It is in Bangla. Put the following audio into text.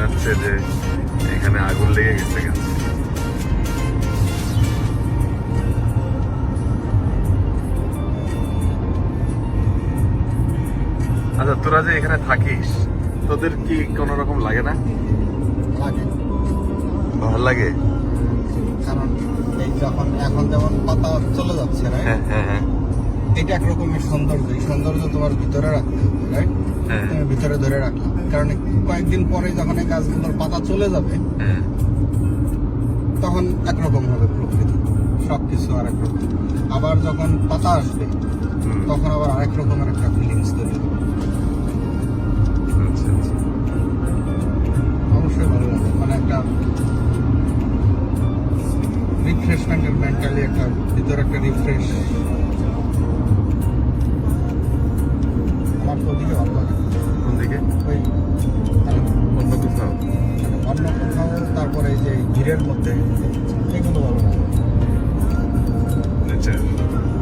মনে হচ্ছে যে এখানে আগুন লেগে গেছে গেছে আচ্ছা তোরা যে এখানে থাকিস তোদের কি কোনো রকম লাগে না? লাগে। ভালো লাগে? কারণ এই যখন এখন যেমন পাতা চলে যাচ্ছে হ্যাঁ হ্যাঁ হ্যাঁ। এটা একরকমের সৌন্দর্য। এই সৌন্দর্য তোমার ভিতরে রাখতে হবে রাইট হ্যাঁ। তুমি ভিতরে ধরে রাখলাম কারণ কয়েকদিন পরে যখন এই গাছগুলোর পাতা চলে যাবে হ্যাঁ। তখন একরকম হবে প্রকৃতি। সব কিছু আর একরকম আবার যখন পাতা আসবে তখন আবার আরেক রকমের একটা ফিলিংস তৈরি হবে। আচ্ছা আচ্ছা। অবশ্যই ভালো লাগে মানে একটা রিফ্রেশমেন্টের মেন্টালি একটা ভিতরে একটা রিফ্রেশ リアル持って。だろうな。ちゃう。